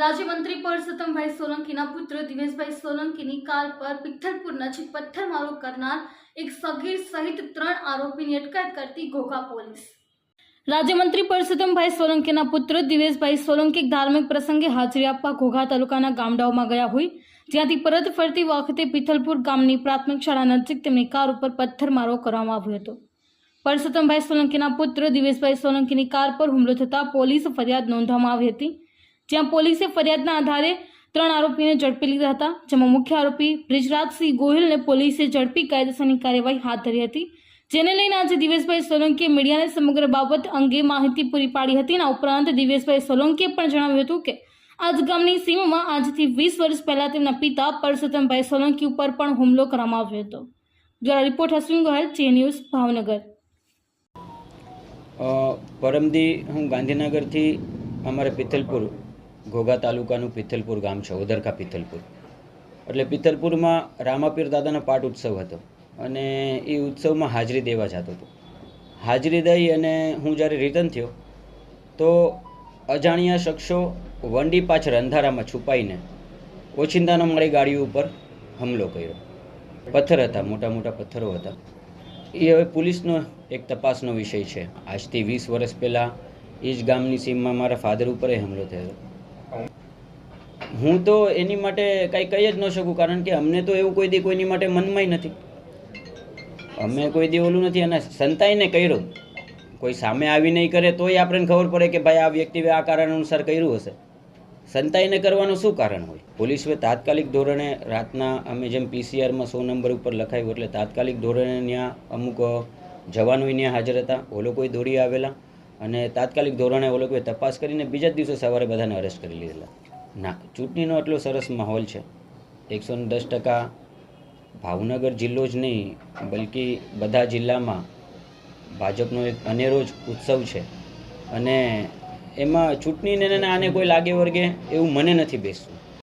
રાજ્યમંત્રી પરસોત્તમભાઈ સોલંકીના પુત્ર દિવેશભાઈ સોલંકીની કાર પર પિથલપુર નજીક પથ્થરમારો કરનાર એક સગીર સહિત ત્રણ આરોપીની અટકાયત કરતી ઘોઘા પોલીસ. રાજ્યમંત્રી પરસોત્તમભાઈ સોલંકીના પુત્ર દિવેશભાઈ સોલંકી ધાર્મિક પ્રસંગે હાજરી આપવા ઘોઘા તાલુકાના ગામડાઓમાં ગયા હોય, જ્યાંથી પરત ફરતી વખતે પિથલપુર ગામની પ્રાથમિક શાળા નજીક તેમની કાર ઉપર પથ્થરમારો કરવામાં આવ્યો હતો. પરસોત્તમભાઈ સોલંકીના પુત્ર દિવેશભાઈ સોલંકીની કાર પર હુમલો થતાં પોલીસ ફરિયાદ નોંધવામાં આવી હતી. જ્યાં પોલીસે ફરિયાદના આધારે ત્રણ આરોપીને ઝડપી લીધા હતા, જેમાં મુખ્ય આરોપી બ્રિજરાજસિંહ ગોહિલને પોલીસે ઝડપી કાયદેસરની કાર્યવાહી હાથ ધરી હતી, જેને લઈને આજે દિવેશભાઈ સોલંકીએ મીડિયાને સમગ્ર બાબત અંગે માહિતી પૂરી પાડી હતી આ ઉપરાંત દિવેશભાઈ સોલંકીએ પણ જણાવ્યું હતું કે, આજ ગામની સીમમાં આજથી વીસ વર્ષ પહેલા તેમના પિતા પરસોત્તમભાઈ સોલંકી ઉપર પણ હુમલો કરવામાં આવ્યો હતો. દ્વારા રિપોર્ટ અશ્વિન ગોહેલ, જે ન્યૂઝ ભાવનગર. પરમદી હું ગાંધીનગરથી અમારે પિથલપુર ઘોઘા તાલુકાનું પિથલપુર ગામ છે, ઓદરકા પિથલપુર. એટલે પિથલપુરમાં રામાપીર દાદાનો પાટ ઉત્સવ હતો અને એ ઉત્સવમાં હાજરી દેવા જતો હતો. હાજરી દઈ અને હું જ્યારે રિટર્ન થયો, તો અજાણ્યા શખ્સો વંડી પાછળ અંધારામાં છુપાઈને ઓછિંદાના મારી ગાડી ઉપર હુમલો કર્યો. પથ્થર હતા, મોટા મોટા પથ્થરો હતા. એ હવે પોલીસનો એક તપાસનો વિષય છે. આજથી વીસ વર્ષ પહેલાં એ જ ગામની સીમમાં મારા ફાધર ઉપર એ હુમલો થયો. હું તો એની માટે કાંઈ કહી જ ન શકું, કારણ કે અમને તો એવું કોઈ દી કોઈની માટે મનમાંય નથી. અમે કોઈ દી ઓલું નથી અને સંતાઈને કર્યું. કોઈ સામે આવી નહીં કરે તોય આપણને ખબર પડે કે ભાઈ આ વ્યક્તિએ આ કારણ અનુસાર કર્યું હશે. સંતાઈને કરવાનું શું કારણ હોય? પોલીસે તાત્કાલિક ધોરણે રાતના અમે જેમ પીસીઆરમાં સો નંબર ઉપર લખાયું, એટલે તાત્કાલિક ધોરણે ત્યાં અમુક જવાનોય ત્યાં હાજર હતા. ઓ કોઈ દોડી આવેલા. અને તાત્કાલિક ધોરણે એ લોકોએ તપાસ કરીને બીજા જ દિવસે સવારે બધાને અરેસ્ટ કરી લીધેલા. ના, ચૂંટણીનો એટલો સરસ માહોલ છે. એકસો દસ ટકા ભાવનગર જિલ્લો જ નહીં, બલકી બધા જિલ્લામાં ભાજપનો એક અનેરો જ ઉત્સવ છે. અને એમાં ચૂંટણીને આને કોઈ લાગે વર્ગે એવું મને નથી બેસતું.